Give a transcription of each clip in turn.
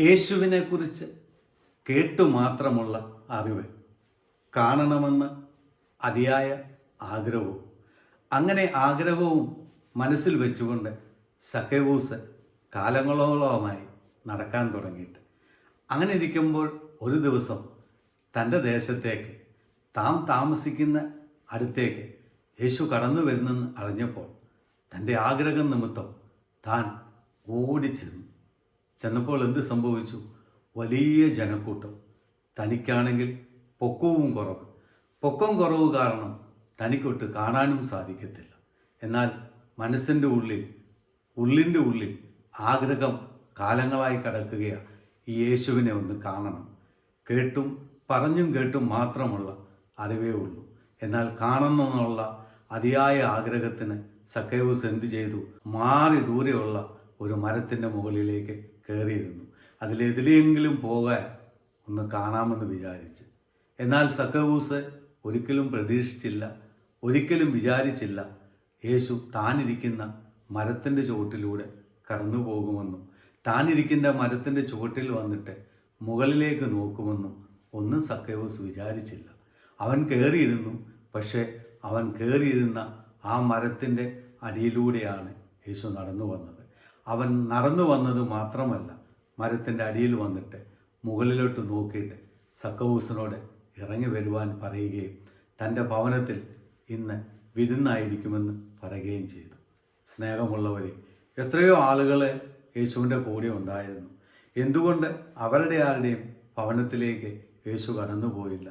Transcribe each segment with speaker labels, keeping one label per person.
Speaker 1: യേശുവിനെക്കുറിച്ച് കേട്ടു മാത്രമുള്ള അറിവ് കാണണമെന്ന് അതിയായ ആഗ്രഹവും. അങ്ങനെ ആഗ്രഹവും മനസ്സിൽ വെച്ചുകൊണ്ട് സക്കേവൂസ് കാലങ്ങളോളമായി നടക്കാൻ തുടങ്ങിയിട്ട്. അങ്ങനെ ഇരിക്കുമ്പോൾ ഒരു ദിവസം തന്റെ ദേശത്തേക്ക് താം താമസിക്കുന്ന അടുത്തേക്ക് യേശു കടന്നു വരുന്നെന്ന് അറിഞ്ഞപ്പോൾ തന്റെ ആഗ്രഹം നിമിത്തം താൻ ഓടിച്ചെന്നു. ചെന്നപ്പോൾ എന്ത് സംഭവിച്ചു? വലിയ ജനക്കൂട്ടം. തനിക്കാണെങ്കിൽ പൊക്കവും കുറവ്. പൊക്കം കുറവ് കാരണം തനിക്കൊട്ട് കാണാനും സാധിക്കത്തില്ല. എന്നാൽ മനസ്സിന്റെ ഉള്ളിൽ ഉള്ളിന്റെ ഉള്ളിൽ ആഗ്രഹം കാലങ്ങളായി കിടക്കുകയാണ് ഈ യേശുവിനെ ഒന്ന് കാണണം. കേട്ടും പറഞ്ഞും കേട്ടും മാത്രമുള്ള അറിവേ ഉള്ളൂ. എന്നാൽ കാണണമെന്നുള്ള അതിയായ ആഗ്രഹത്തിന് സക്കേവൂസ് എന്ത് ചെയ്തു? മാറി ദൂരെയുള്ള ഒരു മരത്തിന്റെ മുകളിലേക്ക് കയറിയിരുന്നു. അതിലെതിലെങ്കിലും പോകാൻ ഒന്ന് കാണാമെന്ന് വിചാരിച്ച്. എന്നാൽ സക്കവൂസ് ഒരിക്കലും പ്രതീക്ഷിച്ചില്ല ഒരിക്കലും വിചാരിച്ചില്ല യേശു താനിരിക്കുന്ന മരത്തിന്റെ ചുവട്ടിലൂടെ കടന്നു പോകുമെന്നും താനിരിക്കുന്ന മരത്തിന്റെ ചുവട്ടിൽ വന്നിട്ട് മുകളിലേക്ക് നോക്കുമെന്നും ഒന്നും സക്കവൂസ് വിചാരിച്ചില്ല. അവൻ കയറിയിരുന്നു പക്ഷേ അവൻ കയറിയിരുന്ന ആ മരത്തിന്റെ അടിയിലൂടെയാണ് യേശു നടന്നു വന്നത് അവൻ നടന്നു വന്നത് മാത്രമല്ല മരത്തിന്റെ അടിയിൽ വന്നിട്ട് മുകളിലോട്ട് നോക്കിയിട്ട് സക്കവൂസിനോട് ഇറങ്ങി വരുവാൻ പറയുകയും തന്റെ ഭവനത്തിൽ ഇന്ന് വിരുന്നായിരിക്കുമെന്ന് പറയുകയും ചെയ്തു. സ്നേഹമുള്ളവരെ എത്രയോ ആളുകൾ യേശുവിന്റെ കൂടെ ഉണ്ടായിരുന്നു. എന്തുകൊണ്ട് അവരുടെ ആരുടെയും ഭവനത്തിലേക്ക് യേശു കടന്നുപോയില്ല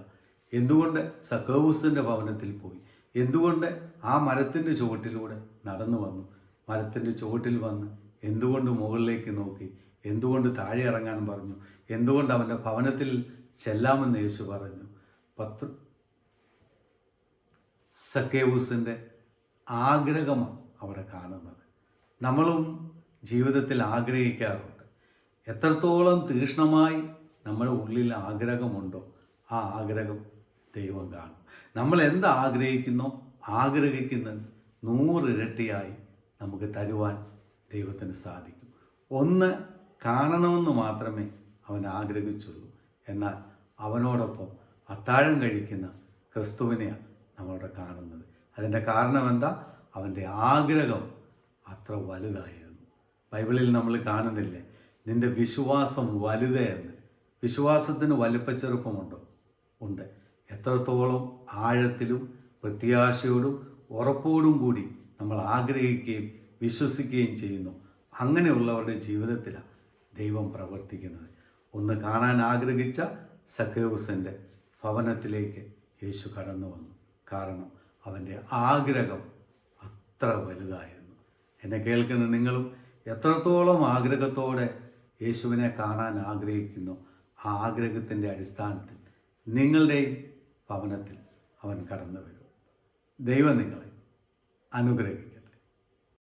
Speaker 1: എന്തുകൊണ്ട് സക്കവൂസിന്റെ ഭവനത്തിൽ പോയി? എന്തുകൊണ്ട് ആ മരത്തിന്റെ ചുവട്ടിലൂടെ നടന്നു വന്നു? മരത്തിന്റെ ചുവട്ടിൽ വന്ന് എന്തുകൊണ്ട് മുകളിലേക്ക് നോക്കി? എന്തുകൊണ്ട് താഴെ ഇറങ്ങാൻ പറഞ്ഞു? എന്തുകൊണ്ട് അവന്റെ ഭവനത്തിൽ ചെല്ലാമെന്ന് യേശു പറഞ്ഞു? പത്ത് സക്കേവൂസിന്റെ ആഗ്രഹമാണ് അവിടെ കാണുന്നത്. നമ്മളും ജീവിതത്തിൽ ആഗ്രഹിക്കാറുണ്ട്. എത്രത്തോളം തീക്ഷ്ണമായി നമ്മുടെ ഉള്ളിൽ ആഗ്രഹമുണ്ടോ ആ ആഗ്രഹം ദൈവം കാണും. നമ്മൾ എന്ത് ആഗ്രഹിക്കുന്നോ ആഗ്രഹിക്കുന്നത് നൂറിരട്ടിയായി നമുക്ക് തരുവാൻ ദൈവത്തിന് സാധിക്കും. ഒന്ന് കാണണമെന്ന് മാത്രമേ അവൻ ആഗ്രഹിച്ചുള്ളൂ. എന്നാൽ അവനോടൊപ്പം അത്താഴം കഴിക്കുന്ന ക്രിസ്തുവിനെയാണ് നമ്മളവിടെ കാണുന്നത്. അതിന്റെ കാരണം എന്താ? അവന്റെ ആഗ്രഹം അത്ര വലുതായിരുന്നു. ബൈബിളിൽ നമ്മൾ കാണുന്നില്ലേ? നിന്റെ വിശ്വാസം വലുത് എന്ന്. വിശ്വാസത്തിന് വലിപ്പച്ചെറുപ്പമുണ്ടോ ഉണ്ട്. എത്രത്തോളം ആഴത്തിലും പ്രത്യാശയോടും ഉറപ്പോടും കൂടി നമ്മൾ ആഗ്രഹിക്കുകയും വിശ്വസിക്കുകയും ചെയ്യുന്നു. അങ്ങനെയുള്ളവരുടെ ജീവിതത്തിലാണ് ദൈവം പ്രവർത്തിക്കുന്നത്. ഒന്ന് കാണാൻ ആഗ്രഹിച്ച സക്കേവൂസിന്റെ ഭവനത്തിലേക്ക് യേശു കടന്നു വന്നു. കാരണം അവന്റെ ആഗ്രഹം അത്ര വലുതായിരുന്നു. എന്നെ കേൾക്കുന്ന നിങ്ങളും എത്രത്തോളം ആഗ്രഹത്തോടെ യേശുവിനെ കാണാൻ ആഗ്രഹിക്കുന്നു ആ ആഗ്രഹത്തിന്റെ അടിസ്ഥാനത്തിൽ നിങ്ങളുടെയും ഭവനത്തിൽ അവൻ കടന്നു വരും ദൈവം നിങ്ങളെ അനുഗ്രഹിക്കും.